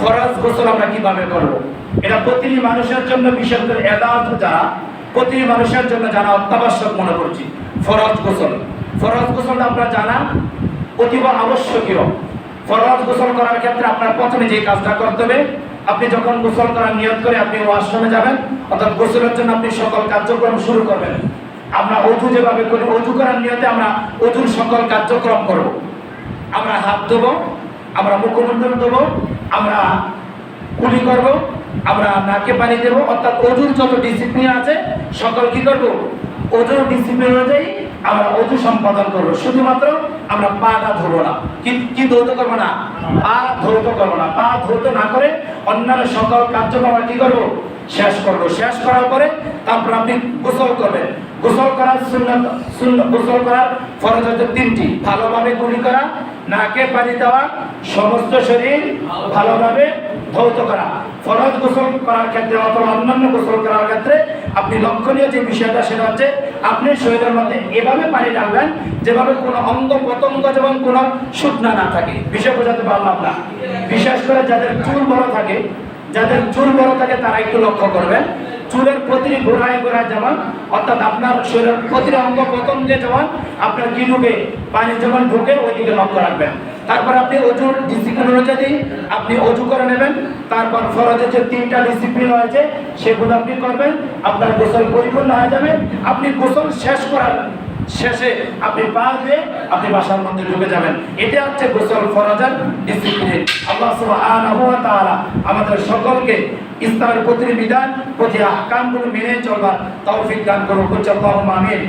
ফরজ গোসল আমরা কীভাবে করব? এটা প্রতিটি মানুষের জন্য, বিশেষ করে এদাত যারা, প্রতিটি মানুষের জন্য জানা অত্যাবশ্যক মনে করছি, ফরজ গোসল। ফরজ গোসলটা আপনার জানা অতীব আবশ্যকীয়। ফরজ গোসল করার ক্ষেত্রে আপনার প্রথমে যে কাজটা করতে হবে, আপনি যখন গোসল করার নিয়ত করে আপনি ওয়াশরুমে যাবেন, অর্থাৎ গোসলের জন্য আপনি সকল কার্যক্রম শুরু করবেন। আমরা অজু যেভাবে করি, অজু করার নিয়তে আমরা অজুর সকল কার্যক্রম করব। আমরা হাত ধোবো আমরা মুখমন্ডল দেবো, আমরা কুলি করব, আমরা নাকে পানি দেব, অর্থাৎ অজুর যত ডিসিপ্লিন আছে, সকল কি করব? অজুর ডিসিপ্লিন অনুযায়ী আমরা অজু সম্পাদন করব। শুধুমাত্র আমরা পাটা ধরবো না। কি ধৌত করব না? পা ধৌত করব না। পা ধৌত না করে অন্যান্য সকল কার্যক্রম আমরা কি করব? শেষ করব শেষ করার পরে তারপর আপনি গোসল করবেন। গোসল করার গোসল করার ফরজ হচ্ছে তিনটি। ভালোভাবে গুলি করা, নাকে পানি দেওয়া, সমস্ত শরীর ভালোভাবে ধৌত করা। ফরজ গোসল করার ক্ষেত্রে অথবা অন্যান্য গোসল করার ক্ষেত্রে আপনি লক্ষণীয় যে বিষয়টা সেটা হচ্ছে আপনি শরীরের মধ্যে এভাবে পানি ডালবেন যেভাবে কোনো অঙ্গ প্রত্যঙ্গ যেমন কোনো শুকনা না থাকে। বিষয় বোঝাতে পারলাম না। বিশেষ করে যাদের চুল বড় থাকে যাদের চুল বড় থাকে তারা একটু লক্ষ্য করবেন। চুলের প্রতিটি গোড়ায় গোড়ায় যেমন, অর্থাৎ আপনার শরীরের প্রতিটি অঙ্গ প্রথম যে যেমন, আপনার কি ঢুকে পানি যেমন ঢুকে ওইদিকে লক্ষ্য রাখবেন। তারপর আপনি অজুর ডিসিপ্লিন অনুযায়ী আপনি অজু করে নেবেন। তারপর ফরজের যে তিনটা ডিসিপ্লিন রয়েছে, সেগুলো আপনি করবেন। আপনার গোসল পরিপূর্ণ হয়ে যাবে। আপনি গোসল শেষ করার শেষে আপনি পা দিয়ে আপনি বাসার মধ্যে ঢুকে যাবেন। এটা হচ্ছে গোসল ফরাজার ডিসিপ্লিন আল্লাহ তাআলা আমাদের সকলকে ইসলামের প্রতি বিধান প্রতি আহকামগুলো মেনে চলবার তৌফিক দান করুন। আল্লাহুম্মা আমিন।